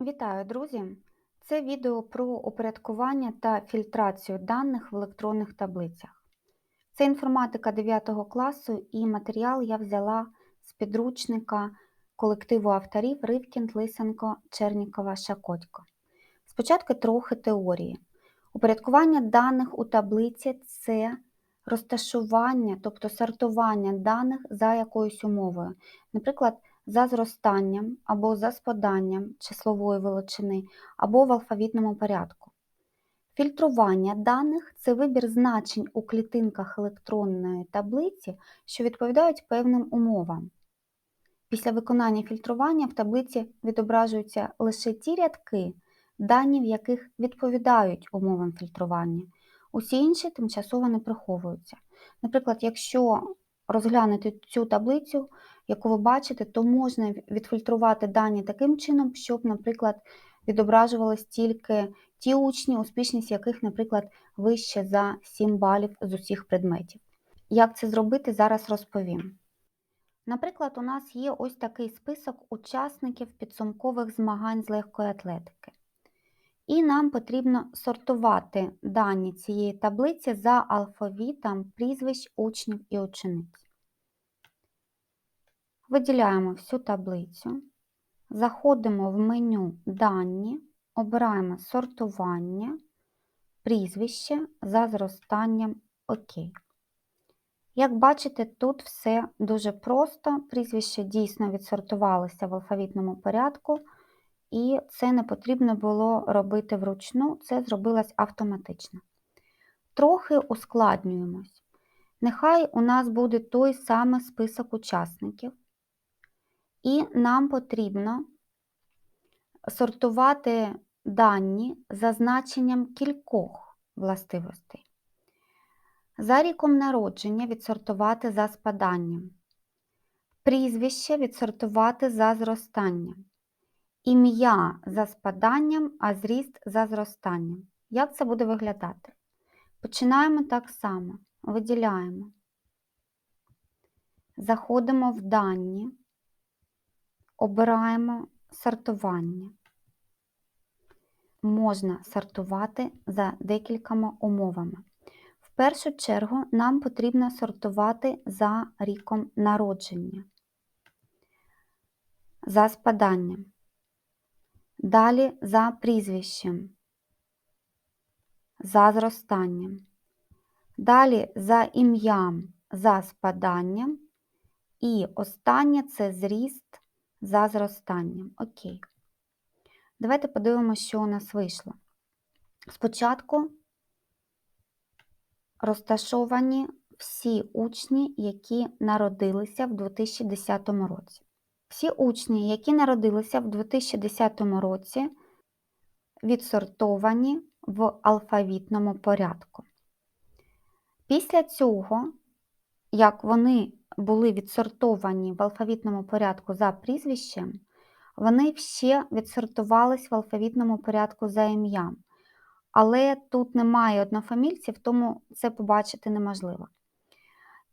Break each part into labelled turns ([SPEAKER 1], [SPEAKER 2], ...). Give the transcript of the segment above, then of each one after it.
[SPEAKER 1] Вітаю, друзі! Це відео про упорядкування та фільтрацію даних в електронних таблицях. Це інформатика 9 класу і матеріал я взяла з підручника колективу авторів Ривкінд, Лисенко, Чернікова, Шакотько. Спочатку трохи теорії. Упорядкування даних у таблиці це розташування, тобто сортування даних за якоюсь умовою. Наприклад, за зростанням або за спаданням числової величини, або в алфавітному порядку. Фільтрування даних це вибір значень у клітинках електронної таблиці, що відповідають певним умовам. Після виконання фільтрування в таблиці відображуються лише ті рядки, дані в яких відповідають умовам фільтрування. Усі інші тимчасово не приховуються. Наприклад, якщо розглянути цю таблицю, яку ви бачите, то можна відфільтрувати дані таким чином, щоб, наприклад, відображувались тільки ті учні, успішність яких, наприклад, вище за 7 балів з усіх предметів. Як це зробити, зараз розповім. Наприклад, у нас є ось такий список учасників підсумкових змагань з легкої атлетики. І нам потрібно сортувати дані цієї таблиці за алфавітом прізвищ учнів і учениць. Виділяємо всю таблицю, заходимо в меню Дані, обираємо сортування, прізвище за зростанням ОК. Як бачите, тут все дуже просто, прізвище дійсно відсортувалося в алфавітному порядку, і це не потрібно було робити вручну, це зробилось автоматично. Трохи ускладнюємось. Нехай у нас буде той самий список учасників. І нам потрібно сортувати дані за значенням кількох властивостей. За ріком народження відсортувати за спаданням, прізвище відсортувати за зростанням, ім'я за спаданням, а зріст за зростанням. Як це буде виглядати? Починаємо так само, виділяємо, заходимо в дані обираємо сортування. Можна сортувати за декількома умовами. В першу чергу нам потрібно сортувати за ріком народження, за спаданням, далі за прізвищем, за зростанням, далі за ім'ям, за спаданням, і останнє це зріст за зростанням. Окей. Давайте подивимося, що у нас вийшло. Спочатку розташовані всі учні, які народилися в 2010 році. Всі учні, які народилися в 2010 році, відсортовані в алфавітному порядку. Після цього, як вони були відсортовані в алфавітному порядку за прізвищем, вони ще відсортувались в алфавітному порядку за ім'ям. Але тут немає однофамільців, тому це побачити неможливо.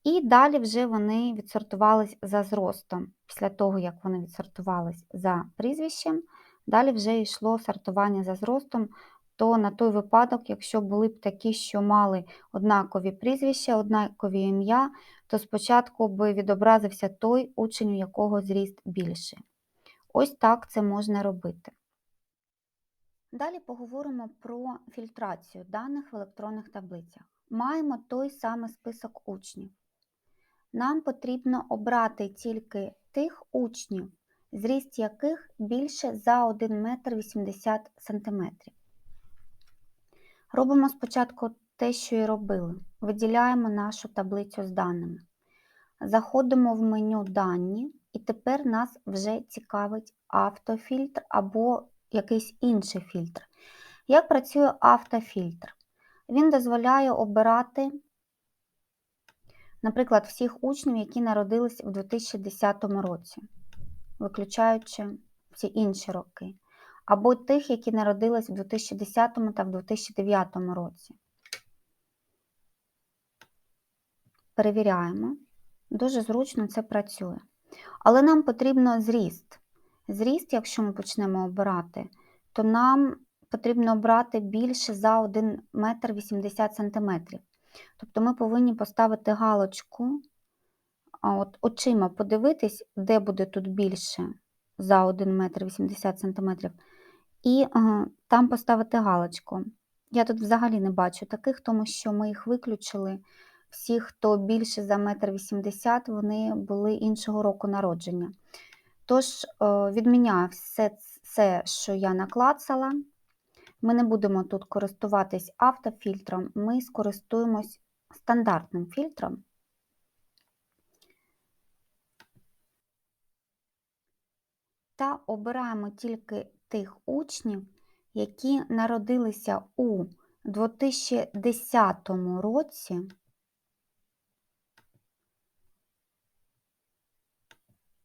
[SPEAKER 1] І далі вже вони відсортувались за зростом. Після того, як вони відсортувались за прізвищем, далі вже йшло сортування за зростом, то на той випадок, якщо були б такі, що мали однакові прізвища, однакові ім'я, то спочатку би відобразився той учень, у якого зріст більший. Ось так це можна робити. Далі поговоримо про фільтрацію даних в електронних таблицях. Маємо той самий список учнів. Нам потрібно обрати тільки тих учнів, зріст яких більше за 1 метр 80 см. Робимо спочатку те, що і робили. Виділяємо нашу таблицю з даними. Заходимо в меню Дані, і тепер нас вже цікавить автофільтр або якийсь інший фільтр. Як працює автофільтр? Він дозволяє обирати, наприклад, всіх учнів, які народились у 2010 році, виключаючи всі інші роки або тих, які народились в 2010 та в 2009 році. Перевіряємо. Дуже зручно це працює. Але нам потрібно зріст. зріст, якщо ми почнемо обирати, то нам потрібно обрати більше за 1 метр 80 сантиметрів. Тобто ми повинні поставити галочку, от очима подивитись, де буде тут більше за 1 метр 80 сантиметрів, і е, там поставити галочку. Я тут взагалі не бачу таких, тому що ми їх виключили. Всі, хто більше за метр 80, вони були іншого року народження. Тож, е, відміняю все це, що я наклацала. Ми не будемо тут користуватись автофільтром, ми скористуємось стандартним фільтром. Та обираємо тільки тих учнів, які народилися у 2010 році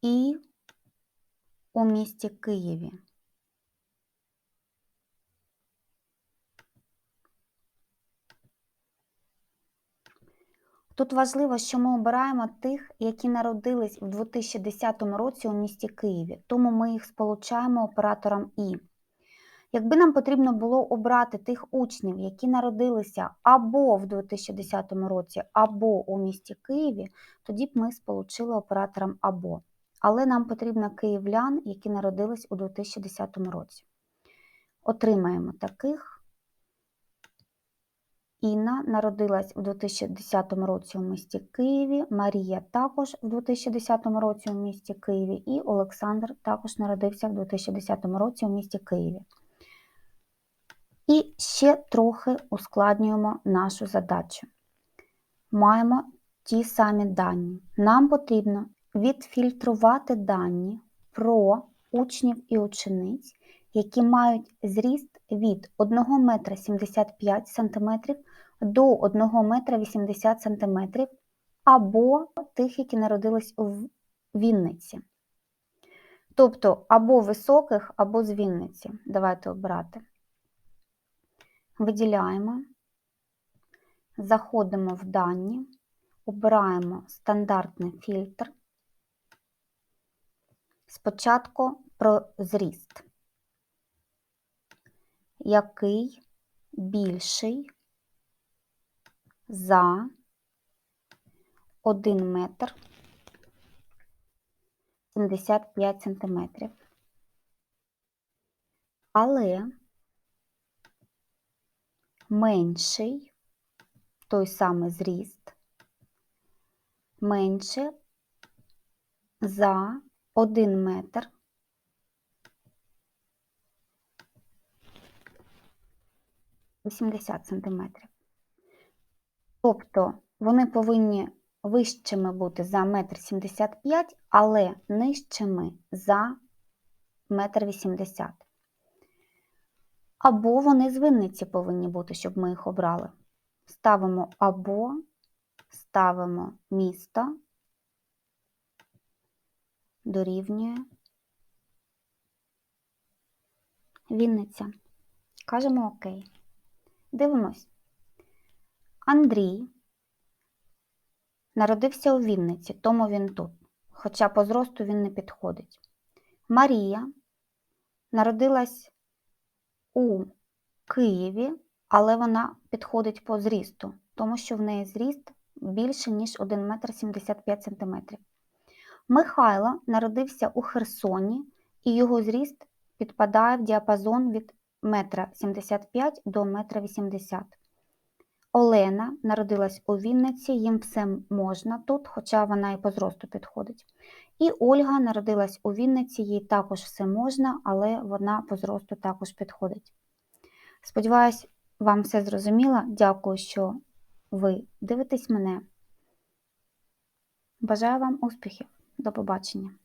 [SPEAKER 1] і у місті Києві. Тут важливо, що ми обираємо тих, які народились в 2010 році у місті Києві, тому ми їх сполучаємо оператором І. Якби нам потрібно було обрати тих учнів, які народилися або в 2010 році, або у місті Києві, тоді б ми сполучили оператором або. Але нам потрібно київлян, які народились у 2010 році. Отримаємо таких. Інна народилась у 2010 році у місті Києві, Марія також у 2010 році у місті Києві, і Олександр також народився в 2010 році у місті Києві. І ще трохи ускладнюємо нашу задачу. Маємо ті самі дані. Нам потрібно відфільтрувати дані про учнів і учениць, які мають зріст від 1 метра 75 см до 1 метра 80 см або тих, які народились у Вінниці. Тобто або високих, або з Вінниці. Давайте обрати. Виділяємо, заходимо в дані, обираємо стандартний фільтр. Спочатку про зріст який більший за 1 метр 75 сантиметрів. Але менший той самий зріст менше за 1 метр 80 см. Тобто вони повинні вищими бути за 1,75 м, але нижчими за 1,80 м. Або вони з Винниці повинні бути, щоб ми їх обрали. Ставимо або, ставимо місто, дорівнює Вінниця. Кажемо ОК. Дивимось. Андрій народився у Вінниці, тому він тут, хоча по зросту він не підходить. Марія народилась у Києві, але вона підходить по зрісту, тому що в неї зріст більше, ніж 1 метр 75 см. Михайло народився у Херсоні, і його зріст підпадає в діапазон від метра 75 до метра 80. Олена народилась у Вінниці, їм все можна тут, хоча вона і по зросту підходить. І Ольга народилась у Вінниці, їй також все можна, але вона по зросту також підходить. Сподіваюсь, вам все зрозуміло. Дякую, що ви дивитесь мене. Бажаю вам успіхів. До побачення!